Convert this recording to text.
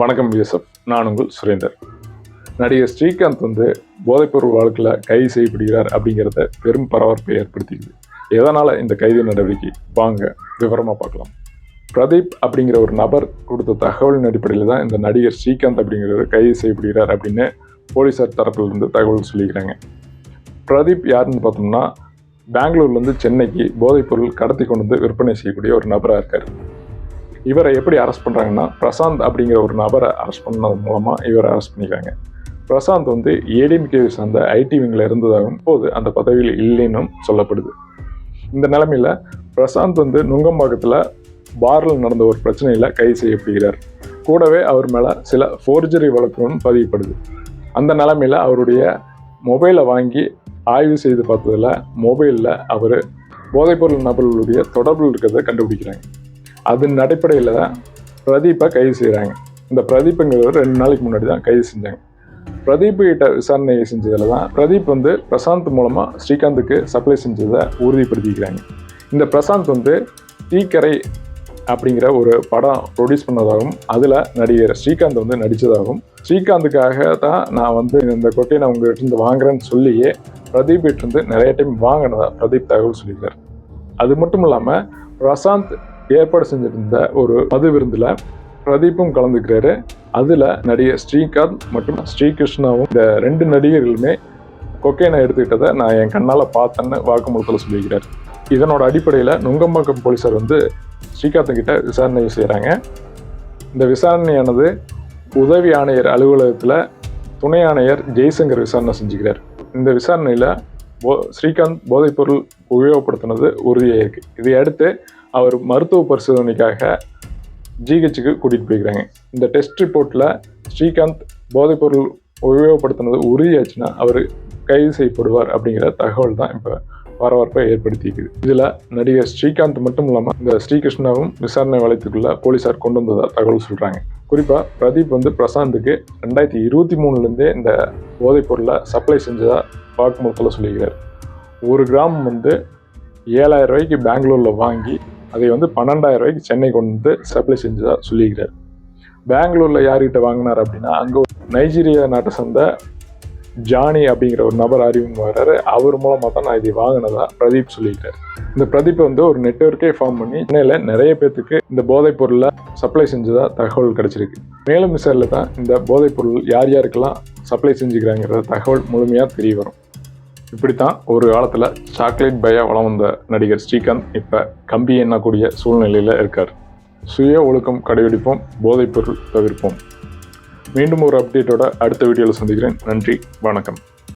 வணக்கம் யூசப் நான் உங்கள் சுரேந்தர். நடிகர் ஸ்ரீகாந்த் வந்து போதைப்பொருள் வழக்கில் கைது செய்யப்படுகிறார் அப்படிங்கிறத பெரும் பரபரப்பை ஏற்படுத்தியது. எதனால் இந்த கைது நடவடிக்கை? வாங்க விவரமாக பார்க்கலாம். பிரதீப் அப்படிங்கிற ஒரு நபர் கொடுத்த தகவலின் அடிப்படையில் தான் இந்த நடிகர் ஸ்ரீகாந்த் அப்படிங்கிறவர் கைது செய்யப்படுகிறார் அப்படின்னு போலீசார் தரப்பிலிருந்து தகவல் சொல்லிக்கிறாங்க பிரதீப் யாருன்னு பார்த்தோம்னா பெங்களூர்லேருந்து சென்னைக்கு போதைப்பொருள் கடத்தி கொண்டு வந்து விற்பனை செய்யக்கூடிய ஒரு நபராக இருக்கார். இவரை எப்படி அரெஸ்ட் பண்ணுறாங்கன்னா பிரசாந்த் அப்படிங்கிற ஒரு நபரை அரெஸ்ட் பண்ணது மூலமாக இவரை அரெஸ்ட் பண்ணிக்கிறாங்க. பிரசாந்த் வந்து ஏடிஎம்கே சார்ந்த ஐடி விங்கில் இருந்ததாகவும் போது அந்த பதவியில் இல்லைன்னும் சொல்லப்படுது. இந்த நிலமையில் பிரசாந்த் வந்து நுங்கம்பாக்கத்தில் பாரில் நடந்த ஒரு பிரச்சனையில் கைது செய்யப்படுகிறார். கூடவே அவர் மேலே சில ஃபோர்ஜரி வழக்குகளும் பதியப்படுது. அந்த நிலமையில் அவருடைய மொபைலை வாங்கி ஆய்வு செய்து பார்த்ததில் மொபைலில் அவர் போதைப்பொருள் நபர்களுடைய தொடர்பில் இருக்கிறத கண்டுபிடிக்கிறாங்க. அதன் அடிப்படையில் தான் பிரதீப்பை கைது செய்கிறாங்க இந்த பிரதீப்புங்கிறவர் ரெண்டு நாளைக்கு முன்னாடி தான் கைது செஞ்சாங்க. பிரதீப் கிட்ட விசாரணை செஞ்சதில் தான் பிரதீப் வந்து பிரசாந்த் மூலமாக ஸ்ரீகாந்துக்கு சப்ளை செஞ்சதை உறுதிப்படுத்திக்கிறாங்க. இந்த பிரசாந்த் வந்து தீக்கரை அப்படிங்கிற ஒரு படம் ப்ரொடியூஸ் பண்ணதாகவும் அதில் நடிகர் ஸ்ரீகாந்த் வந்து நடித்ததாகவும் ஸ்ரீகாந்துக்காக தான் நான் வந்து இந்த கொட்டையை உங்ககிட்ட இருந்து வாங்குறேன்னு சொல்லியே பிரதீப் இருந்து நிறைய டைம் வாங்கினதா பிரதீப் தகவல் சொல்லியிருக்கார். அது மட்டும் இல்லாமல் பிரசாந்த் ஏற்பாடு செஞ்சிருந்த ஒரு மது விருந்தில் பிரதீப்பும் கலந்துக்கிறாரு. அதில் நடிகர் ஸ்ரீகாந்த் மற்றும் ஸ்ரீகிருஷ்ணாவும் இந்த ரெண்டு நடிகர்களுமே கொக்கைனை எடுத்துக்கிட்டதை நான் என் கண்ணால் பார்த்தேன்னு வாக்குமூலத்தில் சொல்லியிருக்கிறார். இதனோட அடிப்படையில் நுங்கம்பாக்கம் போலீஸார் வந்து ஸ்ரீகாந்தங்கிட்ட விசாரணை செய்கிறாங்க இந்த விசாரணையானது உதவி ஆணையர் அலுவலகத்தில் துணை ஆணையர் ஜெய்சங்கர் விசாரணை செஞ்சுக்கிறார். இந்த விசாரணையில் போ ஸ்ரீகாந்த் போதைப்பொருள் உபயோகப்படுத்தினது உறுதியாக இதை அடுத்து அவர் மருத்துவ பரிசோதனைக்காக ஜிஹெச்சுக்கு கூட்டிகிட்டு போய்க்கிறாங்க இந்த டெஸ்ட் ரிப்போர்ட்டில் ஸ்ரீகாந்த் போதைப்பொருள் உபயோகப்படுத்தினது உறுதியாச்சுன்னா அவர் கைது செய்யப்படுவார் அப்படிங்கிற தகவல் தான் இப்போ பரபரப்பை ஏற்படுத்திக்குது இதில் நடிகர் ஸ்ரீகாந்த் மட்டும் இல்லாமல் இந்த ஸ்ரீகிருஷ்ணாவும் விசாரணை வளையத்துக்குள்ளே போலீஸார் கொண்டு வந்ததாக தகவல் சொல்கிறாங்க குறிப்பாக பிரதீப் வந்து பிரசாந்துக்கு ரெண்டாயிரத்தி இருபத்தி மூணுலேருந்தே இந்த போதைப்பொருளை சப்ளை செஞ்சதாக வாக்குமூலத்தில் சொல்லிக்கிறார் ஒரு கிராம் வந்து ஏழாயிரம் ரூபாய்க்கு பெங்களூரில் வாங்கி அதை வந்து பன்னெண்டாயிரம் ரூபாய்க்கு சென்னை கொண்டு வந்து சப்ளை செஞ்சதாக சொல்லியிருக்கிறார். பெங்களூரில் யார்கிட்ட வாங்கினார் அப்படின்னா அங்கே நைஜீரியா நாட்டை சேர்ந்த ஜானி அப்படிங்கிற ஒரு நபர் அறிமுகமாகிறாரு அவர் மூலமாக தான் நான் இதை வாங்கினதா பிரதீப் சொல்லியிருக்காரு. இந்த பிரதீப் வந்து ஒரு நெட்ஒர்க்கே ஃபார்ம் பண்ணி சென்னையில் நிறைய பேர்த்துக்கு இந்த போதைப் பொருளை சப்ளை செஞ்சதாக தகவல் கிடச்சிருக்கு. மேலும் விசாரில் தான் இந்த போதைப் பொருள் யார் யாருக்கெல்லாம் சப்ளை செஞ்சுக்கிறாங்கிற தகவல் முழுமையாக தெரிய வரும். இப்படித்தான் ஒரு காலத்தில் சாக்லேட் பயா வளம் வந்த நடிகர் ஸ்ரீகாந்த் இப்போ கம்பி எண்ணக்கூடிய சூழ்நிலையில் இருக்கார். சுய ஒழுக்கம் கடைபிடிப்போம் போதைப்பொருள் தவிர்ப்போம். மீண்டும் ஒரு அப்டேட்டோட அடுத்த வீடியோவில் சந்திக்கிறேன். நன்றி வணக்கம்.